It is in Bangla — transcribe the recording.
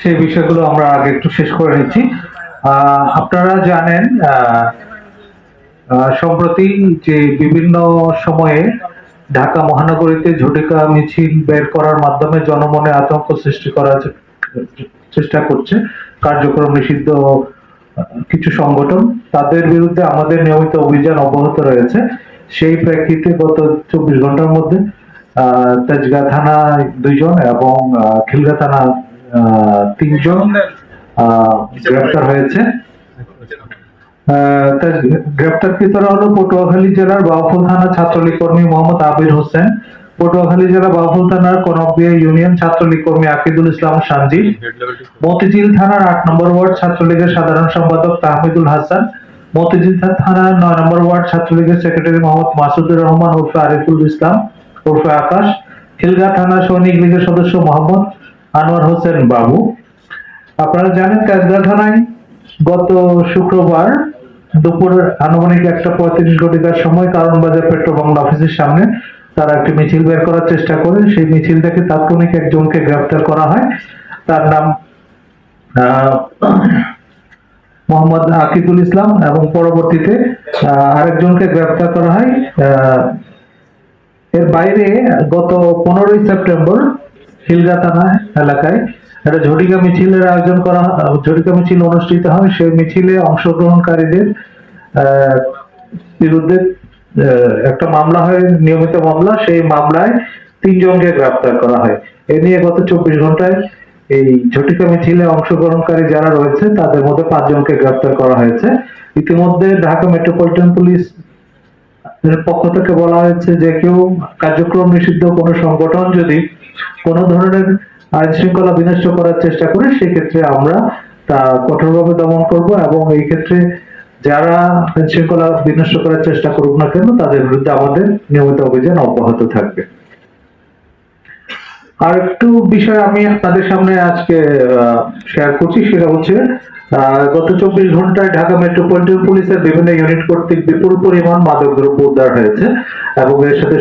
সেই বিষয়গুলো আমরা আগে একটু শেষ করে নিচ্ছি। আপনারা জানেন সম্প্রতি যে বিভিন্ন সময়ে ঢাকা মহানগরীতে ঝটিকা মিছিল বের করার মাধ্যমে জনমনে আতঙ্ক সৃষ্টি করার চেষ্টা করছে কার্যক্রম নিষিদ্ধ কিছু সংগঠন। তাদের বিরুদ্ধে আমাদের নিয়মিত অভিযান অব্যাহত রয়েছে। সেই প্রেক্ষিতে গত চব্বিশ ঘণ্টার মধ্যে তেজগাঁ থানায় দুইজন এবং খিলগা থানা তিনজন গ্রেপ্তার হয়েছে। গ্রেপ্তারকৃতরা হলো পটুয়াখালী জেলার বাউফল থানা ছাত্রলীগ কর্মী মোহাম্মদ আবির হোসেন পটুয়াখালী জেলা বাউফল থানার কনকবিয়া ইউনিয়ন ছাত্রলীগ কর্মী আকিদুল ইসলাম সানজি মতিঝিল থানার আট নম্বর ওয়ার্ড ছাত্রলীগের সাধারণ সম্পাদক তাহমিদুল হাসান মতিঝিল থানার নয় নম্বর ওয়ার্ড ছাত্রলীগের সেক্রেটারি মোহাম্মদ মাসুদুর রহমান ওরফে আরিফুল ইসলাম ওরফে আকাশ খিলগা থানা সৈনিক লীগের সদস্য মোহাম্মদ আনোয়ার হোসেন বাবু। আপনারা জানেন কাজগা থানায় গত শুক্রবার দুপুর আনুমানিক একটা পঁয়ত্রিশ ঘটিকার সময় কারণ বাজার পেট্রো বাংলা অফিসের সামনে তারা একটি মিছিল বের করার চেষ্টা করে সেই মিছিল থেকে তাৎক্ষণিক একজনকে গ্রেফতার করা হয়। তার নাম মোহাম্মদ আকিদুল ইসলাম এবং পরবর্তীতে আরেকজনকে গ্রেফতার করা হয়। এর বাইরে গত পনেরোই সেপ্টেম্বর হিলগা থানা এলাকায়। একটা ঝটিকা মিছিলের আয়োজন করা ঝটিকা মিছিল অনুষ্ঠিত হয়। সেই মিছিলে অংশগ্রহণকারীদের বিরুদ্ধে একটা মামলা হয়, নিয়মিত মামলা। সেই মামলায় তিনজনকে গ্রেপ্তার করা হয়। এ নিয়ে গত চব্বিশ ঘন্টায় এই ঝটিকা মিছিলে অংশগ্রহণকারী যারা রয়েছে, তাদের মধ্যে পাঁচজনকে গ্রেপ্তার করা হয়েছে। ইতিমধ্যে ঢাকা মেট্রোপলিটন পুলিশ পক্ষ থেকে বলা হয়েছে যে কেউ কার্যক্রম নিষিদ্ধ কোনো সংগঠন যদি কোনো ধরনের আইন শৃঙ্খলা বিনষ্ট করার চেষ্টা করে, সেক্ষেত্রে আমরা তা কঠোরভাবে দমন করব এবং এই ক্ষেত্রে যারা আইন শৃঙ্খলা বিনষ্ট করার চেষ্টা করুক না কেন, তাদের বিরুদ্ধে আমাদের নিয়মিত অভিযান অব্যাহত থাকবে। আর একটু বিষয় আমি আপনাদের সামনে আজকে শেয়ার করছি, সেটা হচ্ছে গত চব্বিশ ঘন্টায় ঢাকা মেট্রোপলিটন পুলিশের বিভিন্ন ইউনিট কর্তৃক বিপুল পরিমাণ মাদক দ্রব্য উদ্ধার হয়েছে এবং এর সাথে